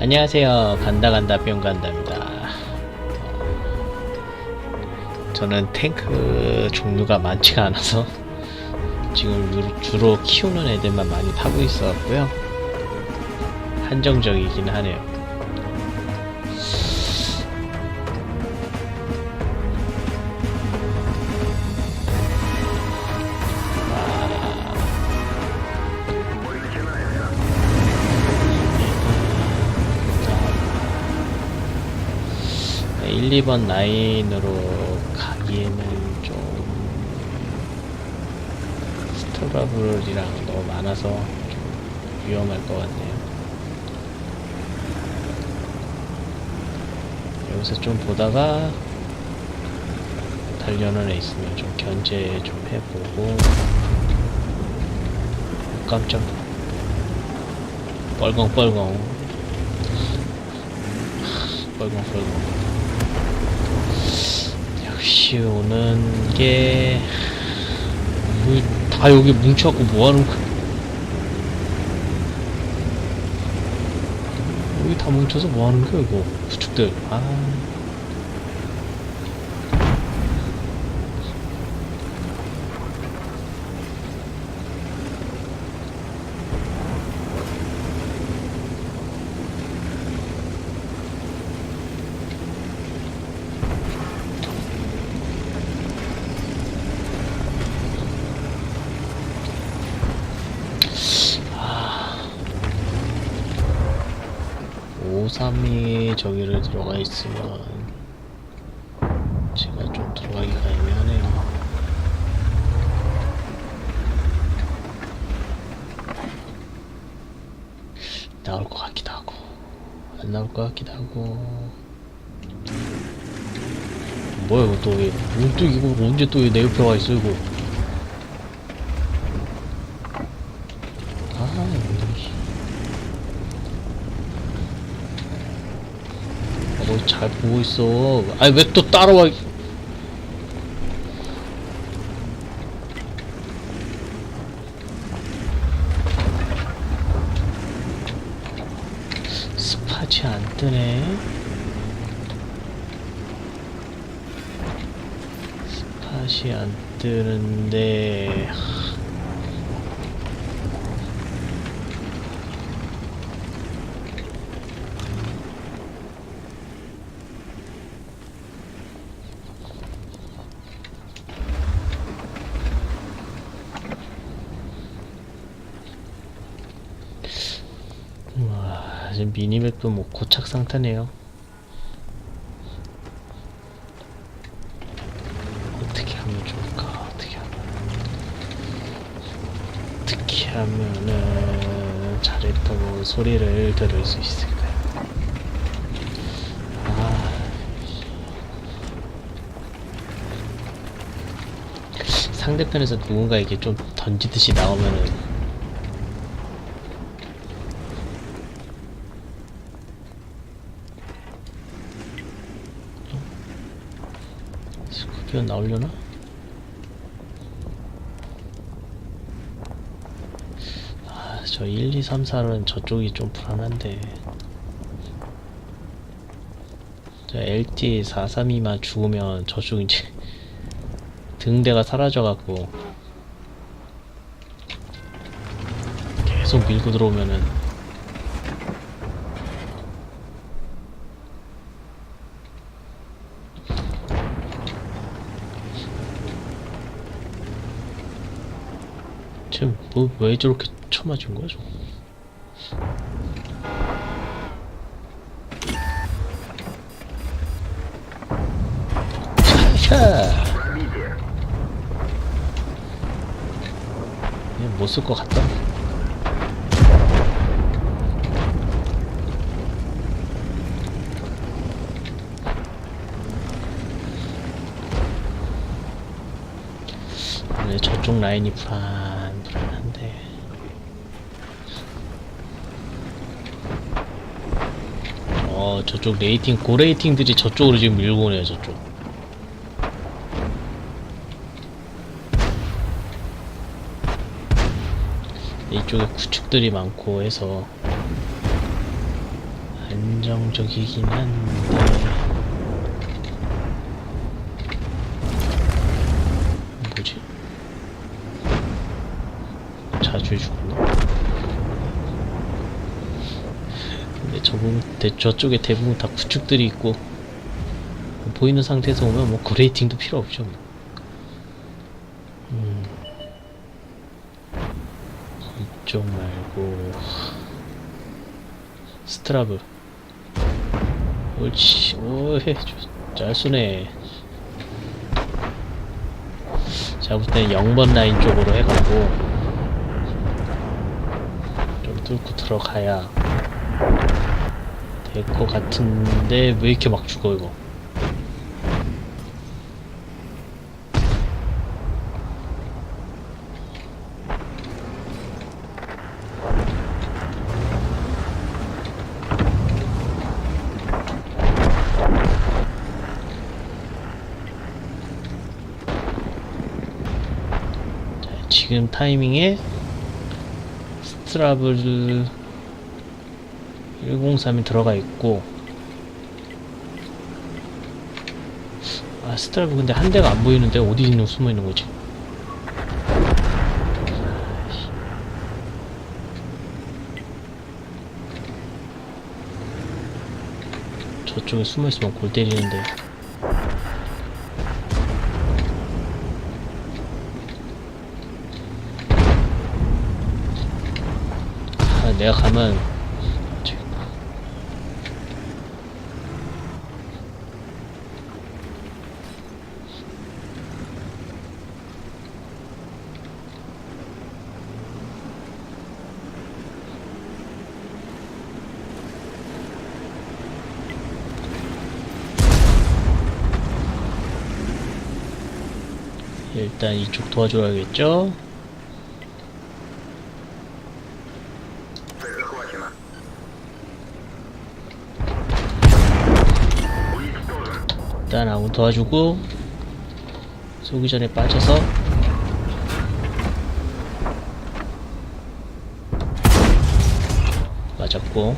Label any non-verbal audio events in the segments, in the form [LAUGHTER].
안녕하세요. 간다 간다 뿅 간다입니다. 저는 탱크 종류가 많지가 않아서 지금 유- 주로 키우는 애들만 많이 타고 있었고요. 한정적이긴 하네요. 1, 2번 라인으로 가기에는 좀 스트러블이랑 너무 많아서 좀 위험할 것 같네요. 여기서 좀 보다가 달려는 애 있으면 좀 견제 좀 해보고. 깜짝 뻘컹뻘컹. 뻘컹뻘컹 역시 오는 게 다 여기 뭉쳐갖고 뭐하는 거야? 여기 다 뭉쳐서 뭐하는 거야 이거? 구축들. 아 오삼이 저기를 들어가 있으면 제가 좀 들어가기가 애매하네요. 나올 것 같기도 하고 안 나올 것 같기도 하고 뭐야 이거 또 왜, 뭐또 이거 언제 또 내 옆에 와 있어 이거 아 이거 어, 잘 보고 있어. 아니, 왜 또 따라와. 스팟이 안 뜨네. 스팟이 안 뜨는데. 와, 지금 미니맵도 뭐 고착 상태네요. 어떻게 하면 좋을까? 어떻게 하면 어떻게 하면은 잘했다고 소리를 들을 수 있을까요? 아, 상대편에서 누군가에게 좀 던지듯이 나오면은 스코피온 나오려나? 아, 저 1, 2, 3, 4는 저쪽이 좀 불안한데. 저 LT 432만 죽으면 저쪽 이제 [LAUGHS] 등대가 사라져갖고 계속 밀고 들어오면은 지금 뭐왜 저렇게 쳐맞은 거야 저거? 차! 그냥 못쓸 것 같다. 왜 저쪽 라인이 불안 불안한데. 어 저쪽 레이팅 고레이팅들이 저쪽으로 지금 밀고 오네요 저쪽. 이쪽에 구축들이 많고 해서 안정적이긴 한데 뭐지? 자주 죽나? 근데 저분 대, 저쪽에 대부분 다 구축들이 있고 보이는 상태에서 오면 뭐 그레이팅도 필요 없죠. 뭐. 음. 이쪽 말고 스트라브 옳지 오해 잘 쏘네 볼 때는 0번 라인 쪽으로 해가고 좀 뚫고 들어가야 될 것 같은데 왜 이렇게 막 죽어 이거? 자, 지금 타이밍에 스트라블 103이 들어가 있고 아 스트라블 근데 한 대가 안 보이는데 어디 있는 숨어 있는 거지? 아이씨. 저쪽에 숨어 있으면 골 때리는데 아, 내가 가면 저기 일단 이쪽 도와줘야겠죠? 일단 아무 도와주고 쏘기 전에 빠져서 맞았고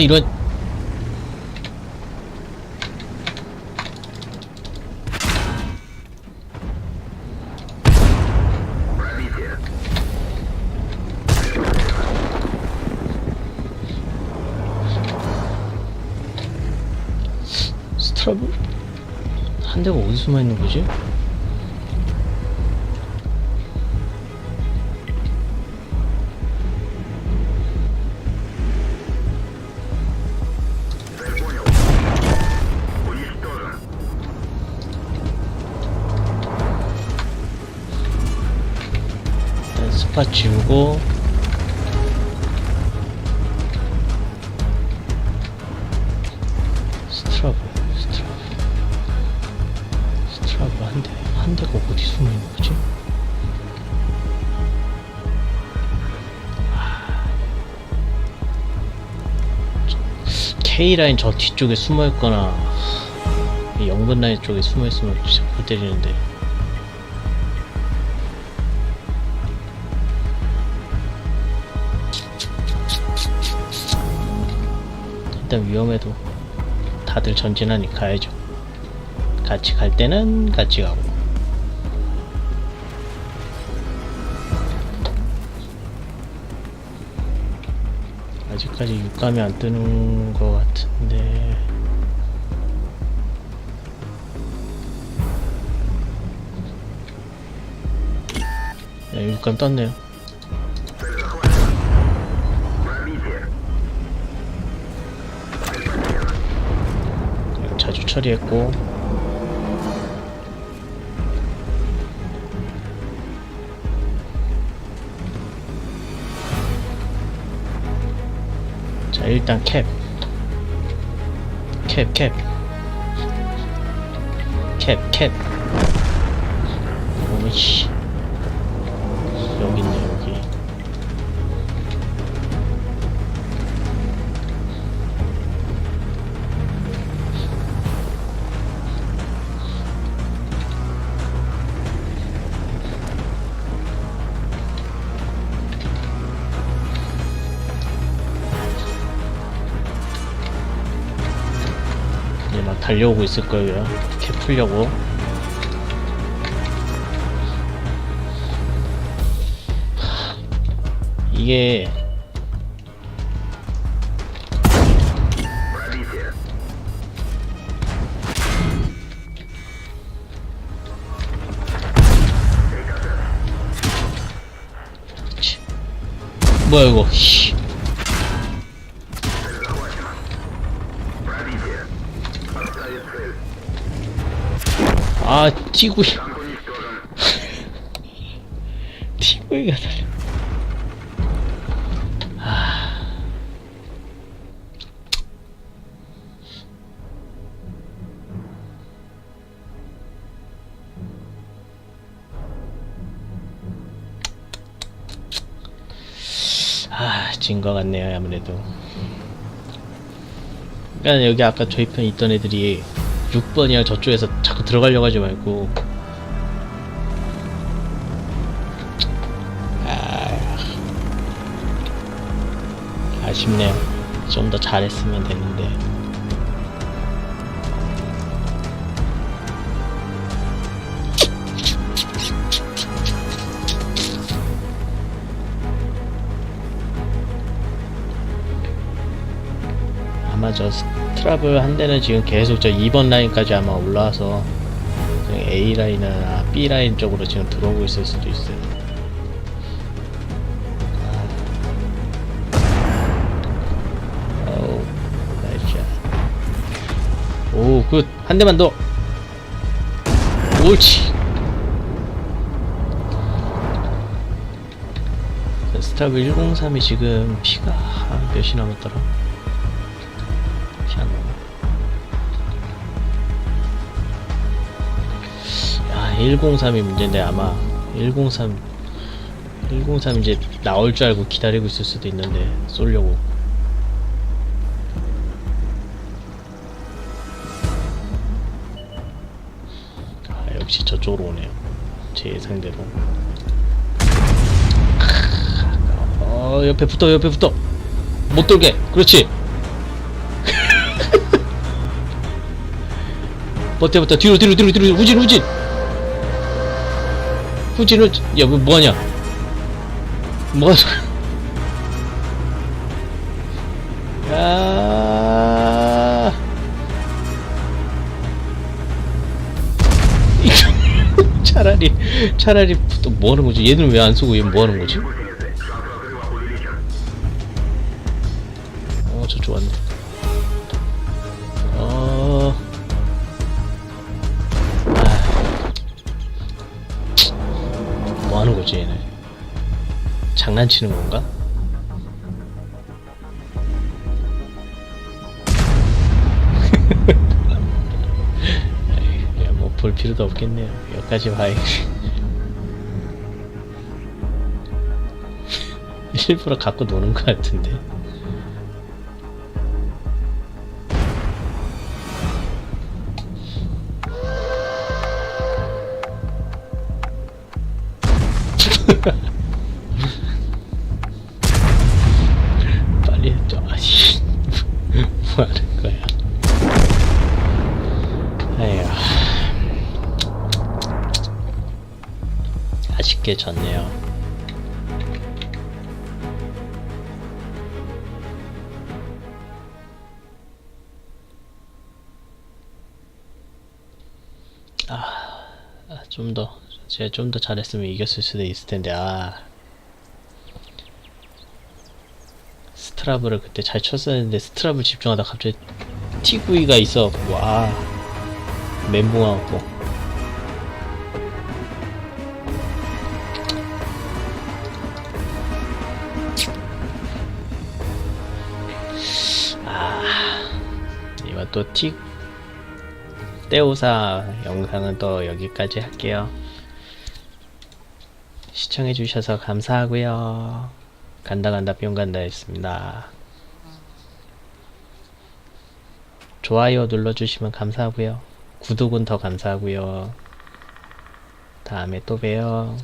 이런 스트라브 한 대가 어디 숨어 있는 거지? 스팟 지우고 스트라브 스트라브 스트라브 한 대, 한 대가 어디 숨어 있는 거지? K라인 저 뒤쪽에 숨어 있거나 이 0번 라인 쪽에 숨어 있으면 진짜 골 때리는데 일단 위험해도 다들 전진하니 가야죠. 같이 갈 때는 같이 가고. 아직까지 육감이 안 뜨는 것 같은데. 네, 육감 떴네요. 처리했고. 자, 일단 캡. 캡, 캡. 캡, 캡. 오이씨. 여기 있네, 여기. 이제 막 달려오고 있을 거예요. 캡 풀려고. 이게 뭐야 이거 아, 티구야. 티구이가 달려. 아. 아, 진 것 같네요, 아무래도. 그러니까 여기 아까 저희 편 있던 애들이 6번이야 저쪽에서 자꾸 들어가려고 하지 말고 아, 아쉽네요. 좀 더 잘했으면 됐는데. 아마 저 트러블 한 대는 지금 계속 저 2번 라인까지 아마 올라와서 A 라인이나 B 라인 쪽으로 지금 들어오고 있을 수도 있어요. 아. 어우. 오, 굿. 한 대만 더. 옳지. 스타브 103이 지금 피가 한 몇이 남았더라? 피안 나와. 야, 103이 문제인데 아마 103 103 이제 나올 줄 알고 기다리고 있을 수도 있는데 쏠려고. 아, 역시 저쪽으로 오네요. 제 예상대로. 어, 옆에 붙어, 옆에 붙어. 못 돌게. 그렇지. 버텨 버텨 뒤로 뒤로 뒤로 뒤로. 후진 후진. 후진 후진. 야 뭐, 뭐하냐? 뭐가 야. [LAUGHS] 차라리 차라리 또 뭐하는 거지? 얘는 왜 안 쓰고 얘 뭐하는 거지? 어 저쪽 왔네. 어. 뭐 거지, 얘네? 장난치는 건가? [LAUGHS] 뭐, 볼 필요도 없겠네요. 여기까지 봐야 [LAUGHS] 일부러 갖고 노는 것 같은데. 아쉽게 졌네요. 아, 좀 더 제가 좀 더 잘했으면 이겼을 수도 있을 텐데 아. 스트라브를 그때 잘 쳤었는데 스트라브 집중하다 갑자기 T9가 있어갖고 아. 멘붕하고 이번 또 T 떼오사 영상은 또 여기까지 할게요. 시청해주셔서 감사하고요. 간다 간다 뿅 간다 했습니다. 좋아요 눌러주시면 감사하고요. 구독은 더 감사하고요. 다음에 또 봬요.